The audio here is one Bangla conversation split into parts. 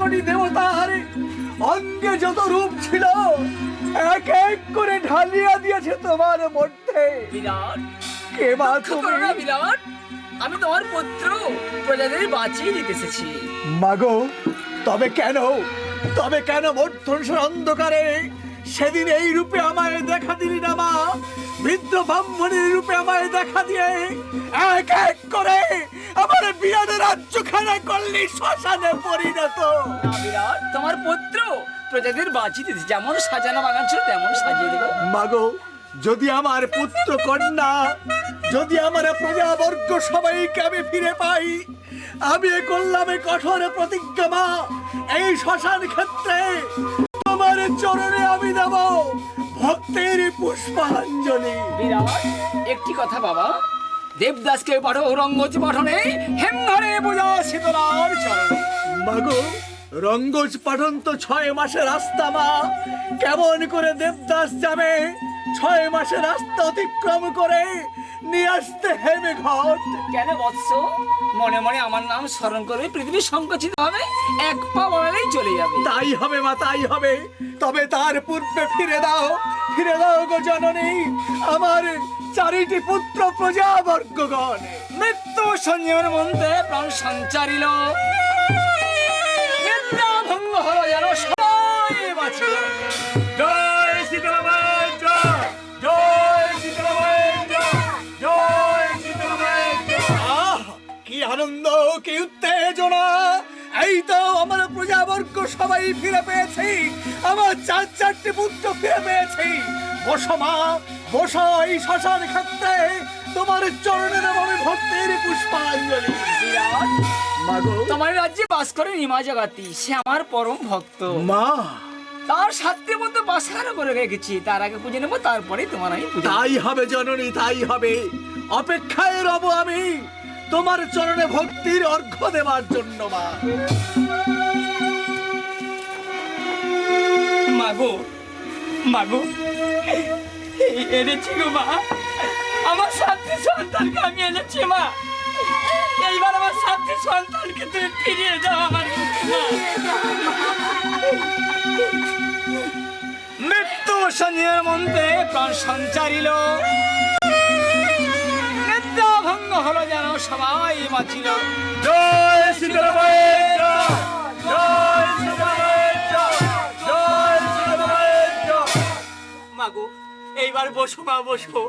কোটি দেবতার অঙ্গে যত রূপ ছিল এক এক করে ঢালিয়া দিয়েছে তোমার মধ্যে। কে বা তুমি? আমি তোমার পুত্র প্রজাদের বাঁচিয়ে দিতে এসেছি। মাগো তবে কেন? তবে কেন মধ্যংসর অন্ধকারে সেদিন এই রূপে আমায় দেখা দিলি না মা? বৃদ্ধ ব্রাহ্মণের রূপে আমায় দেখা দিয়ে এক এক করে আমার বিরাট রাজ্যখানা করলি শ্মশানে পরিণত। বিরাট তোমার পুত্র প্রজাদের বাঁচিয়ে যেমন সাজানো বাগান ছিল তেমন সাজিয়ে দেবো। মাগো যদি আমার পুত্র কন্যা যদি আমার প্রজাবর্গ সবাইকে আমি ফিরে পাই আমি এ করলাম কঠোর প্রতিজ্ঞা মা এই শ্মশান ক্ষেত্রে তোমার চরণে আমি দেব। ভক্তের পুষ্পাঞ্জলি। বিরাট একটি কথা বাবা। দেবদাসকে পাঠো ঔরঙ্গজ পাঠনে হেমঘরে বোঝা শীতলার চরণে। মাগো রঙ্গজ পাঠন তো ছয় মাসের রাস্তা মা। কেমন করে দেবদাস যাবে ছয় মাসের রাস্তা অতিক্রম করে নিয়ে আসতে হেমে ঘট। কেন বৎস? মনে মনে আমার নাম স্মরণ করবে পৃথিবী সংকুচিত হবে এক পা বাড়ালেই চলে যাবে। তাই হবে মা তাই হবে। তবে তার পূর্বে ফিরে দাও ফিরে দাও গো জননী, আমার চারিটি পুত্র প্রজাবর্গগণ। মৃত্যু সঞ্জীবের মধ্যে প্রাণ সঞ্চারিল। ভঙ্গ হল যেন সবাই বাঁচিল। আমার প্রজাবর্গ সবাই ফিরে পেয়েছি। আমার চার চারটি পুত্র ফিরে পেয়েছি। বসো মা বসো এই শ্মশান ক্ষেত্রে। তোমার চরণের আমি ভক্তির পুষ্পাঞ্জলি। তোমার রাজ্যে বাস করে নিমা জগাতি। সে আমার পরম ভক্ত। মা। তার সাধ্যের মধ্যে বাসানো করে রেখেছি? তার আগে পুজো নেব তারপরে তোমার আমি তাই হবে জননী তাই হবে। অপেক্ষায় রব আমি। তোমার চরণে ভক্তির অর্ঘ্য দেওয়ার জন্য মা। মাগো মাগো, এনেছি গো মা। আমার সাথী সন্তানকে আমি এনেছি মা। এইবার আমার সাথী সন্তানকে তুমি ফিরিয়ে দাও আমার মৃত্যু সঞ্জয়ের মন্ত্রে প্রাণ সঞ্চারিল। ভঙ্গ হলো যেন সবাই বাঁচিল। জয় সীতারামায়ের এইবার বসো মা, বসো।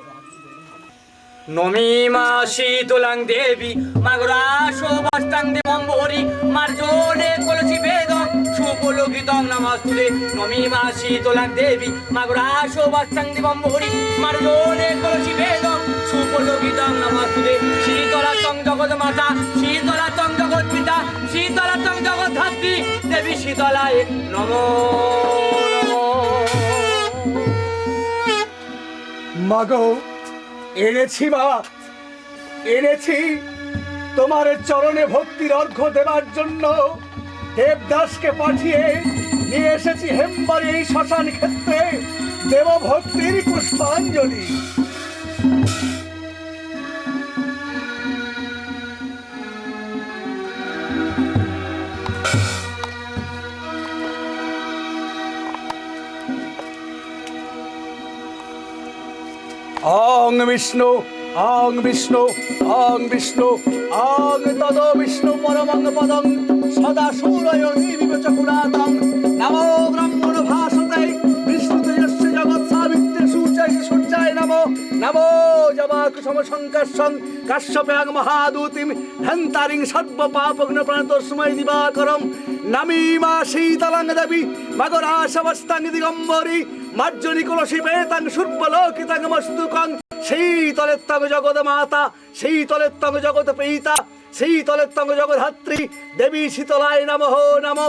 নমিমা শীতলাং দেবী কলসি বেদম সুপলোকিতং নমস্তুতে। নমিমা শীতলাং দেবী কলসি বেদম শীতলা তং জগৎ মাতা শীতলা তং জগৎ পিতা শীতলা তং জগৎ ধাত্রী দেবী শীতলায় নমো মাগো, এনেছি মা, এনেছি। তোমার চরণে ভক্তির অর্ঘ্য দেবার জন্য দেবদাসকে পাঠিয়ে নিয়ে এসেছি হেমবাড়ি এই শ্মশান ক্ষেত্রে দেব ভক্তির পুষ্পাঞ্জলি। অং বিষ্ণু অং বিষ্ণু অং বিষ্ণু, অং তদ বিষ্ণু পরমং পদং, সদা সূরয় নিবিচ পুরাতং নমো ব্রহ্মণ ভাসতে বিষ্ণু তেজস্ব জগৎ সাবিত্রী সূর্যায় সূর্যায় নমো। নমো জবাক সম সংকর্ষং কাশ্যপ্যাং মহাদূতিম ধন্তারিং সর্ব পাপগ্ন প্রাণতস্মৈ দিবাকরম। নমীমা শীতলং দেবী মগরাশবস্তাং দিগম্বরী। মার্জনী কলসী পেতাং সূর্বলোকিতাং মস্তুকং শীতলেত্তং জগৎ মাতা শীতলেত্তং জগৎ পিতা শীতলেত্তং জগধাত্রী দেবী শীতলায় নমঃ নম।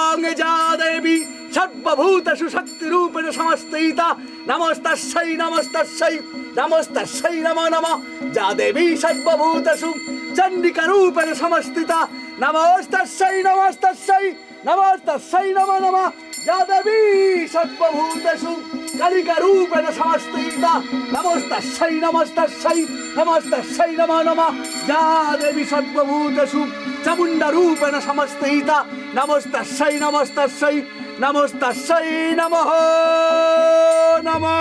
অং যা দেবী, সর্বভূতেষু শক্তি রূপেণ সমস্তিতা। নমস্তস্যৈ নমস্তস্যৈ নমস্তস্যৈ নমো নমঃ। যা দেবী সর্বভূতেষু চণ্ডিকা রূপেণ সমস্তিতা। নমস্তস্যৈ নমস্তস্যৈ নমস্তস্যৈ নমো নমঃ। যা দেবী সর্বভূতেষু কালিকা রূপেণ সমস্তিতা নমস্তস্যৈ নমস্তস্যৈ নমস্তস্যৈ নমো নমঃ। যা দেবী সর্বভূতেষু চামুণ্ডা রূপেণ সমস্তিতা নমস্তাস্যই নমস্তাস্যই নমস্তাস্যই নমঃ নমঃ।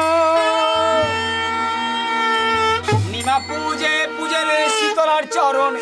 নিমা পূজে পূজে রে শীতলার চরণ।